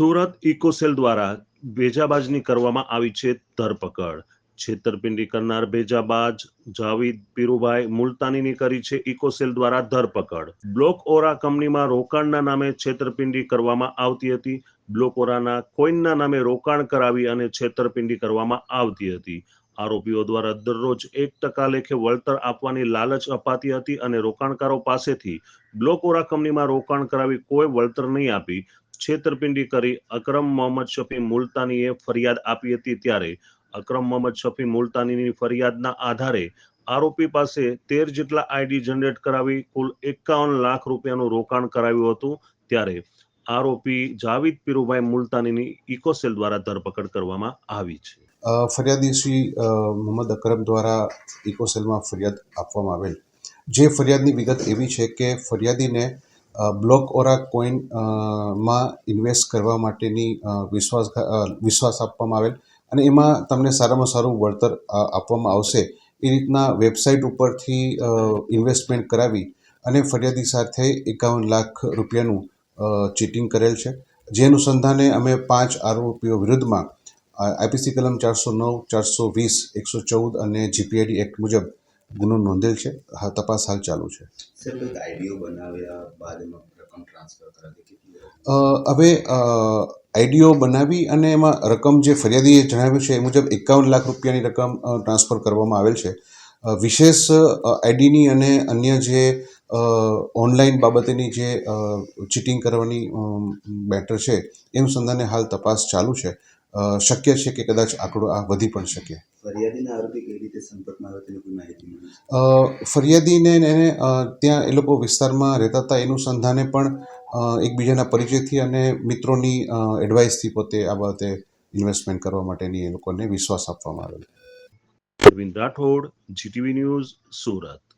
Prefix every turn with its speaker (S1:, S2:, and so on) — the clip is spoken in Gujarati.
S1: સુરત ઇકોસેલ દ્વારા ભેજાબાજની કરવામાં આવી છે ધરપકડ. છેતરપિંડી કરનાર ભેજાબાજ જાવીદ પીરુભાઈ મુલતાનીની કરી છે ઇકોસેલ દ્વારા ધરપકડ. બ્લોક ઓરા કંપનીમાં રોકાણના નામે છેતરપિંડી કરવામાં આવતી હતી. બ્લોક ઓરાના કોઈનના નામે રોકાણ કરાવી અને છેતરપિંડી કરવામાં આવતી હતી. આરોપીઓ દ્વારા દરરોજ એક ટકા લેખે વળતર આપવાની લાલચ અપાતી હતી અને રોકાણકારો પાસેથી બ્લોક ઓરા કંપનીમાં રોકાણ કરાવી કોઈ વળતર નહીં આપી. છેતરપિંડી કરી અકરમ મોહમ્મદ શફી મુલતાનીએ ફરિયાદ આપી હતી ત્યારે અકરમ મોહમ્મદ શફી મુલતાનીની ફરિયાદના આધારે આરોપી પાસે તેર જેટલા આઈડી જનરેટ કરાવી કુલ એકાવન લાખ રૂપિયાનું રોકાણ કરાવ્યું હતું ત્યારે આરોપી જાવિદ પીરુભાઈ મુલતાનીની ઇકોસેલ દ્વારા ધરપકડ કરવામાં આવી છે.
S2: ફરિયાદી શ્રી મોહમ્મદ અકરમ દ્વારા ઇકોસેલમાં ફરિયાદ આપવામાં આવેલ. જે ફરિયાદની વિગત એવી છે કે ફરિયાદીને બ્લોક ઓરા કોઈનમાં ઇન્વેસ્ટ કરવા માટેની વિશ્વાસ વિશ્વાસ આપવામાં આવેલ અને એમાં તમને સારામાં સારું વળતર આપવામાં આવશે. એ રીતના વેબસાઇટ ઉપરથી ઇન્વેસ્ટમેન્ટ કરાવી અને ફરિયાદી સાથે એકાવન લાખ રૂપિયાનું ચીટિંગ કરેલ છે. જે અનુસંધાને અમે પાંચ આરોપીઓ વિરુદ્ધમાં આઈપીસી કલમ ચારસો નવ, ચારસો વીસ, એકસો ચૌદ અને જીપીઆઈડી એક્ટ મુજબ ગુનો નોંધેલ છે. હા તપાસ હાલ ચાલુ છે.
S3: એમાં
S2: હવે આઈડીઓ બનાવી અને એમાં રકમ જે ફરિયાદીએ જણાવ્યું છે એ મુજબ એકાવન લાખ રૂપિયાની રકમ ટ્રાન્સફર કરવામાં આવેલ છે. વિશેષ આઈડીની અને અન્ય જે ઓનલાઈન બાબતેની જે ચીટિંગ કરવાની બેટર છે એ અનુસંધાને હાલ તપાસ ચાલુ છે. શક્ય છે કે કદાચ આંકડો આ વધી પણ શકે.
S3: ફરિયાદીના આરોપી કઈ રીતે સંપર્કમાં આવે તેની કોઈ માહિતી મળી
S2: ફરિયાદીને એને ત્યાં એ લોકો વિસ્તારમાં રહેતા હતા. એનું સંધાને પણ એકબીજાના પરિચયથી અને મિત્રોની એડવાઇસથી પોતે આ બાબતે ઇન્વેસ્ટમેન્ટ કરવા માટેની એ લોકોને વિશ્વાસ આપવામાં આવેલો.
S1: Arvind Rathod GTV news Surat.